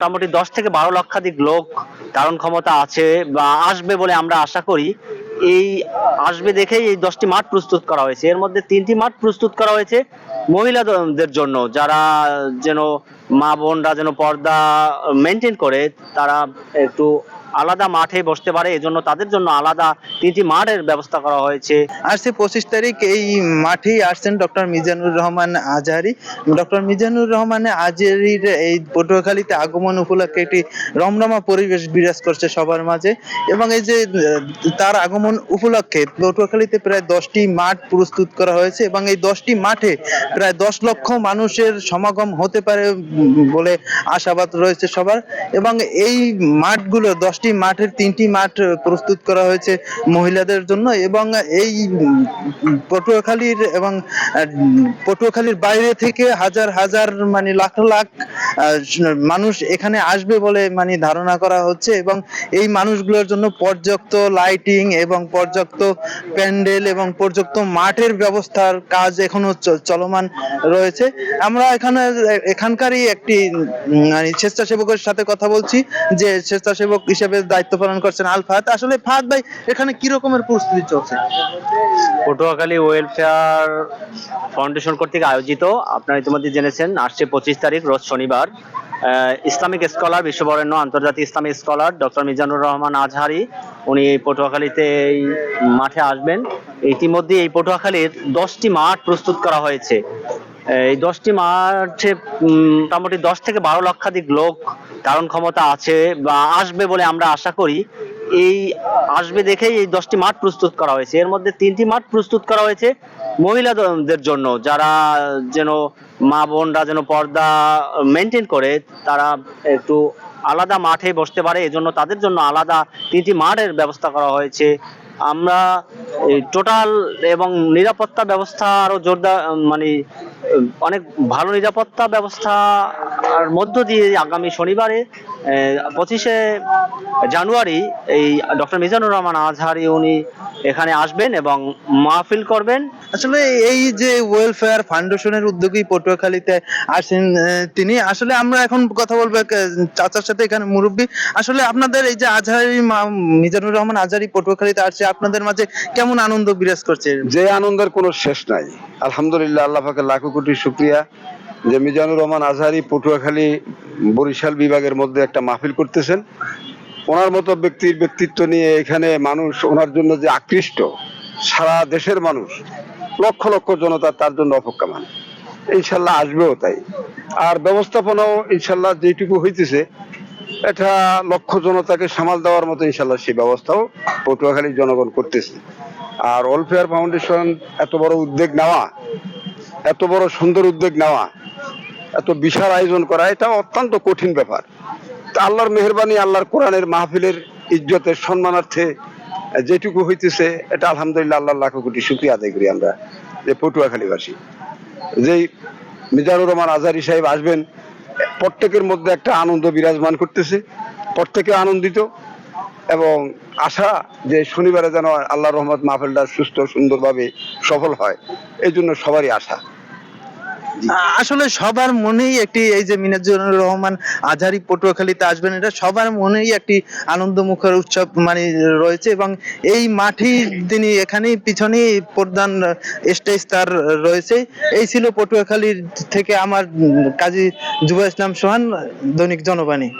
মোটামুটি দশ থেকে বারো লক্ষাধিক লোক ধারণ ক্ষমতা আছে বা আসবে বলে আমরা আশা করি। এই আসবে দেখেই এই দশটি মাঠ প্রস্তুত করা হয়েছে। এর মধ্যে তিনটি মাঠ প্রস্তুত করা হয়েছে মহিলাদের জন্য, যারা যেন মা বোনরা যেন পর্দা মেনটেন করে, তারা একটু আলাদা মাঠে বসতে পারে, এজন্য তাদের জন্য আলাদা তিনটি মাঠের ব্যবস্থা করা হয়েছে। আসছে পঁচিশ তারিখ এই মাঠেই আসছেন ডক্টর মিজানুর রহমান আজহারি ডক্টর মিজানুর রহমান আজহারির এই পটুয়াখালীতে আগমন উপলক্ষে একটি রমরমা পরিবেশ বিরাজ করছে সবার মাঝে এবং এই যে, তার আগমন উপলক্ষে পটুয়াখালীতে প্রায় দশটি মাঠ প্রস্তুত করা হয়েছে এবং এই দশটি মাঠে প্রায় দশ লক্ষ মানুষের সমাগম হতে পারে বলে আশাবাদ রয়েছে সবার এবং এই মাঠগুলো দশটি মাঠের তিনটি মাঠ প্রস্তুত করা হয়েছে মহিলাদের জন্য এবং এই পটুয়াখালীর এবং পটুয়াখালীর বাইরে থেকে হাজার হাজার মানে লাখ লাখ মানুষ এখানে আসবে বলে মানে ধারণা করা হচ্ছে এবং এই মানুষগুলোর জন্য পর্যাপ্ত লাইটিং এবং পর্যাপ্ত প্যান্ডেল এবং পর্যাপ্ত মাঠের ব্যবস্থার কাজ এখনও চলমান রয়েছে। আমরা এখানে, এখানকারই একটি মানে স্বেচ্ছাসেবকের সাথে কথা বলছি যে স্বেচ্ছাসেবক হিসেবে দায়িত্ব পালন করছেন আল ফাহাদ আসলে ফাহাদ ভাই, এখানে কি রকমের প্রস্তুতি চলছে? পটুয়াখালী ওয়েলফেয়ার ফাউন্ডেশন কর্তৃক আয়োজিত, আপনারা ইতিমধ্যে জেনেছেন, আসছে পঁচিশ তারিখ, রোজ শনিবার ইসলামিক স্কলার, বিশ্ববরেণ্য আন্তর্জাতিক Islamic scholar, doctor Mizanur Rahman Azhari, উনি এই পটুয়াখালীতে এই মাঠে আসবেন। ইতিমধ্যে এই পটুয়াখালীর দশটি মাঠ প্রস্তুত করা হয়েছে। এই দশটি মাঠে মোটামুটি দশ থেকে বারো লক্ষাধিক লোক ধারণ ক্ষমতা আছে বা আসবে বলে আমরা আশা করি, এই আসবে দেখেই এই দশটি মাঠ প্রস্তুত করা হয়েছে। এর মধ্যে তিনটি মাঠ প্রস্তুত করা হয়েছে মহিলাদের জন্য, যারা যেন মা বোনরা যেন পর্দা মেনটেন করে, তারা একটু আলাদা মাঠে বসতে পারে, এজন্য তাদের জন্য আলাদা তিনটি মাঠের ব্যবস্থা করা হয়েছে। আমরা টোটাল এবং নিরাপত্তা ব্যবস্থা আরও জোরদার মানে অনেক ভালো নিরাপত্তা ব্যবস্থার মধ্য দিয়ে আগামী শনিবারে পঁচিশে জানুয়ারি এই ডক্টর মিজানুর রহমান আজহারি উনি এখানে আসবেন এবং মাহফিল করবেন। আসলে এই যে ওয়েলফেয়ার ফাউন্ডেশনের উদ্যোগী পটুয়াখালীতে আসেন তিনি, আসলে আমরা এখন কথা বলব চাচার সাথে এখানে মুরব্বী। আসলে আপনাদের এই যে আজহারি মিজানুর রহমান আজহারি পটুয়াখালীতে আসছে আপনাদের মাঝে কেমন আনন্দ বিরাজ করছে? যে আনন্দের কোনো শেষ নাই। আলহামদুলিল্লাহ, আল্লাহ লাখো কোটি শুক্রিয়া। যে মিজানুর রহমান আজহারি পটুয়াখালী বরিশাল বিভাগের মধ্যে একটা মাহফিল করতেছেন। ওনার মতো ব্যক্তির ব্যক্তিত্ব নিয়ে এখানে মানুষ ওনার জন্য যে আকৃষ্ট, সারা দেশের মানুষ, লক্ষ লক্ষ জনতা তার জন্য অপেক্ষমান। ইনশাল্লাহ আসবেও তাই। আর ব্যবস্থাপনাও ইনশাল্লাহ যেটুকু হইতেছে এটা লক্ষ জনতাকে সামাল দেওয়ার মতো ইনশাল্লাহ সেই ব্যবস্থাও পটুয়াখালীর জনগণ করতেছে। আর ওয়েলফেয়ার ফাউন্ডেশন এত বড় উদ্যোগ নেওয়া, এত বড় সুন্দর উদ্যোগ নেওয়া, এত বিশাল আয়োজন করা, এটা অত্যন্ত কঠিন ব্যাপার। আল্লাহর মেহরবানি, আল্লাহর কোরআনের মাহফিলের ইজ্জতের সম্মানার্থে যেটুকু হইতেছে, এটা আলহামদুলিল্লাহ আল্লাহর লাখো কোটি শুক্রিয়া আদায় করি আমরা যে পটুয়াখালীবাসী। যেই মিজানুর রহমান আজারি সাহেব আসবেন প্রত্যেকের মধ্যে একটা আনন্দ বিরাজমান করতেছে, প্রত্যেকে আনন্দিত এবং আশা যে শনিবারে যেন আল্লাহ রহমত মাহফিলটা সুস্থ সুন্দরভাবে সফল হয়, এই জন্য সবারই আশা। আসলে সবার মনেই একটি, এই যে মিনাজুর রহমান আজহারি পটুয়াখালীতে আসবেন, এটা সবার মনেই একটি আনন্দমুখর উৎসব মানে রয়েছে এবং এই মাঠেই তিনি এখানেই, পিছনেই প্রধান স্টেজ তার রয়েছে। এই ছিল পটুয়াখালীর থেকে আমার কাজী যুব ইসলাম সোহান, দৈনিক জনবাণী।